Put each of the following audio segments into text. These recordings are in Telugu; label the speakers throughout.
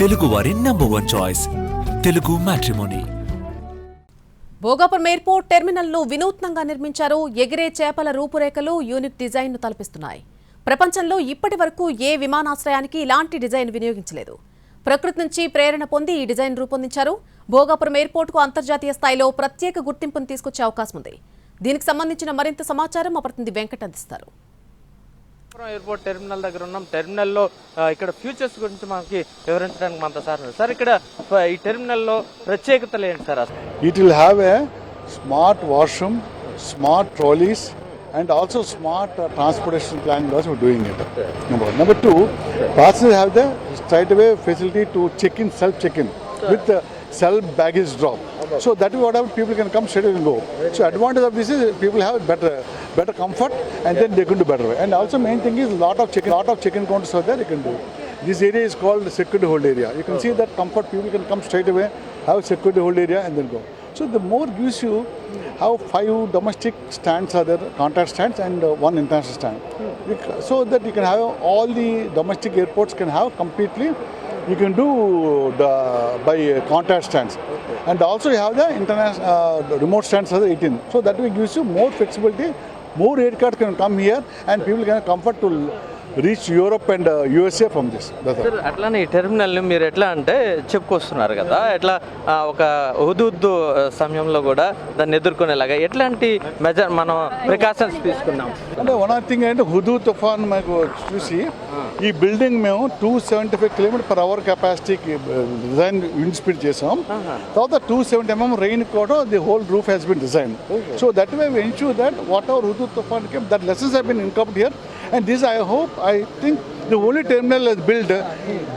Speaker 1: తెలుగువారి number one choice Telugu matrimony
Speaker 2: Bhogapuram airport టెర్మినల్ను వినూత్నంగా నిర్మించారు ఎగిరే చేపల రూపురేఖలు యూనిక్ డిజైన్ను తలపిస్తున్నాయి. ప్రపంచంలో ఇప్పటి వరకు ఏ విమానాశ్రయానికి ఇలాంటి డిజైన్ వినియోగించలేదు. ప్రకృతి నుంచి ప్రేరణ పొంది ఈ డిజైన్ రూపొందించారు. భోగాపురం ఎయిర్పోర్టుకు అంతర్జాతీయ స్థాయిలో ప్రత్యేక గుర్తింపును తీసుకొచ్చే అవకాశం ఉంది దీనికి సంబంధించిన మరింత సమాచారం మా ప్రతినిధి వెంకట్ అందిస్తారు.
Speaker 3: ఎయిర్పోర్ట్ టెర్మినల్ దగ్గర ఉన్నాం టెర్మినల్లో ఇక్కడ ఫ్యూచర్స్ గురించి మనకి వివరించడానికి మనతో సార్. సార్ ఇక్కడ ఈ టెర్మినల్లో ప్రత్యేకతలు ఏంటి sir
Speaker 4: It will have a smart washroom, smart trolleys, and also smart uh, transportation planning also we're doing it. Number one. Number two, passengers have the straight away facility to check in, self check in with the self baggage drop. So that is whatever people can come straight and go. So advantage of this is people have better better comfort and then they can do better. And also main thing is lot of check-in lot of check-in counters are there you can do. This area is called security hold area. You can see that comfort people can come straight away, have security hold area and then go. So the more gives you how five domestic stands are there, contact stands and uh, one international stand. So that you can have all the domestic airports can have completely. You can do the by contact stands, and also you have the international uh, remote stands the 18. So that way gives you more flexibility. More aircraft can come here, and people can have comfort to reach Europe and USA from this. That's all.
Speaker 3: Sir అట్లానే ఈ టెర్మినల్ని మీరు ఎట్లా అంటే చెప్పుకొస్తున్నారు కదా ఎట్లా ఒక హుదుద్దు సమయంలో కూడా దాన్ని ఎదుర్కొనేలాగా ఎట్లాంటి మెజర్ మనం ప్రికాషన్స్ తీసుకున్నాం?
Speaker 4: అంటే వన్ ఆఫ్ థింగ్ అంటే హుదూ తుఫాన్ మాకు చూసి ఈ బిల్డింగ్ మేము two seventy five kilometre per hour కెపాసిటీకి design wind speed చేసాం. తర్వాత two seventy M M rain కూడా the whole roof has been design so that we ensure that whatever Hudhud తుఫాన్ came that lessons have been incomed here And this, I hope, I think the only terminal is built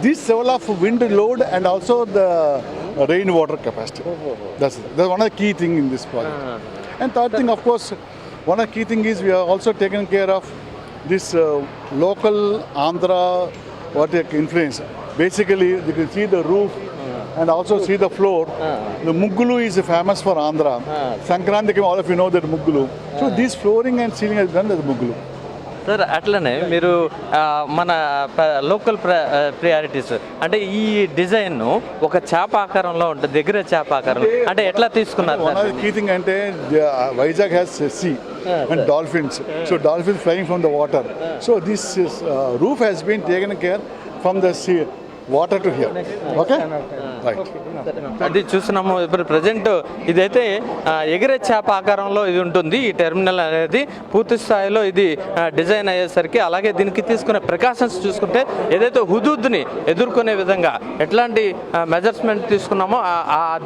Speaker 4: this level of wind load and also the rainwater capacity. That's, that's one of the key thing in this project. Uh-huh. And third thing, of course, one of the key thing is we are also taken care of this uh, local Andhra what influence. Basically, you can see the roof uh-huh. and also see the floor. Uh-huh. The Muggulu is famous for Andhra. Sankranti, all of you know that Muggulu. So this flooring and ceiling has done the Muggulu.
Speaker 3: Sir అట్లనే మీరు మన లోకల్ ప్రియారిటీస్ అంటే ఈ డిజైన్ ఒక చేప ఆకారంలో ఉంటుంది దగ్గర చేప ఆకారం అంటే ఎట్లా తీసుకున్నారు
Speaker 4: కీథింగ్ అంటే Vizag has sea and dolphins so dolphins flying from the water so this roof has been taken care from the sea water to here. Okay?
Speaker 3: అది చూస్తున్నాము. ఇప్పుడు ప్రజెంట్ ఇదైతే ఎగిరే చేప ఆకారంలో ఇది ఉంటుంది. ఈ టెర్మినల్ అనేది పూర్తి స్థాయిలో ఇది డిజైన్ అయ్యేసరికి అలాగే దీనికి తీసుకునే ప్రికాషన్స్ చూసుకుంటే ఏదైతే హుదూద్ని ఎదుర్కొనే విధంగా ఎట్లాంటి మెజర్స్మెంట్ తీసుకున్నామో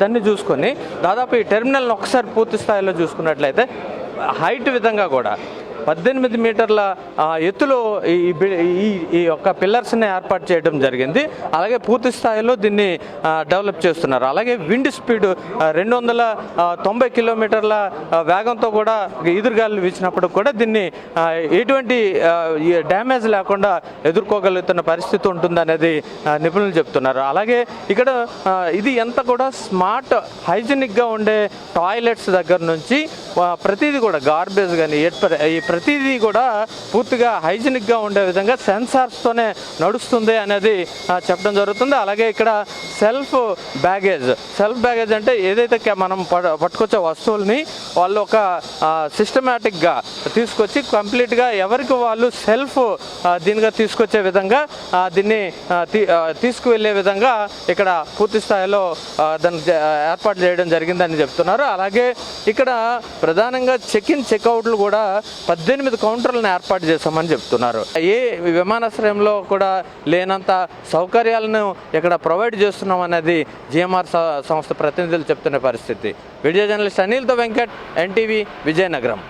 Speaker 3: దాన్ని చూసుకొని దాదాపు ఈ టెర్మినల్ని ఒకసారి పూర్తి స్థాయిలో చూసుకున్నట్లయితే హైట్ విధంగా కూడా పద్దెనిమిది మీటర్ల ఎత్తులో ఈ ఈ ఈ యొక్క పిల్లర్స్ని ఏర్పాటు చేయడం జరిగింది. అలాగే పూర్తి స్థాయిలో దీన్ని డెవలప్ చేస్తున్నారు. అలాగే విండ్ స్పీడ్ రెండు వందల తొంభై కిలోమీటర్ల వేగంతో కూడా ఎదురుగాలు వీచినప్పుడు కూడా దీన్ని ఎటువంటి ఈ డ్యామేజ్ లేకుండా ఎదుర్కోగలుగుతున్న పరిస్థితి ఉంటుందనేది నిపుణులు చెప్తున్నారు. అలాగే ఇక్కడ ఇది ఎంత కూడా స్మార్ట్ హైజీనిక్గా ఉండే టాయిలెట్స్ దగ్గర నుంచి ప్రతిదీ కూడా గార్బేజ్ కానీ ఈ ప్రతిదీ కూడా పూర్తిగా హైజీనిక్గా ఉండే విధంగా సెన్సార్స్తోనే నడుస్తుంది అనేది చెప్పడం జరుగుతుంది. అలాగే ఇక్కడ సెల్ఫ్ బ్యాగేజ్ సెల్ఫ్ బ్యాగేజ్ అంటే ఏదైతే మనం పట్టుకొచ్చే వస్తువుల్ని వాళ్ళు ఒక సిస్టమేటిక్గా తీసుకొచ్చి కంప్లీట్గా ఎవరికి వాళ్ళు సెల్ఫ్ దీనిగా తీసుకొచ్చే విధంగా దీన్ని తీ- తీసుకువెళ్ళే విధంగా ఇక్కడ పూర్తి స్థాయిలో దాన్ని ఏర్పాటు చేయడం జరిగిందని చెప్తున్నారు. అలాగే ఇక్కడ ప్రధానంగా చెక్ ఇన్ చెక్అవుట్లు కూడా పద్దెనిమిది కౌంటర్లను ఏర్పాటు చేశామని చెప్తున్నారు. ఏ విమానాశ్రయంలో కూడా లేనంత సౌకర్యాలను ఇక్కడ ప్రొవైడ్ చేస్తున్నాం అనేది జిఎంఆర్ సంస్థ ప్రతినిధులు చెప్తున్న పరిస్థితి. వీడియో జర్నలిస్ట్ అనిల్తో వెంకట్ ఎన్టీవీ విజయనగరం.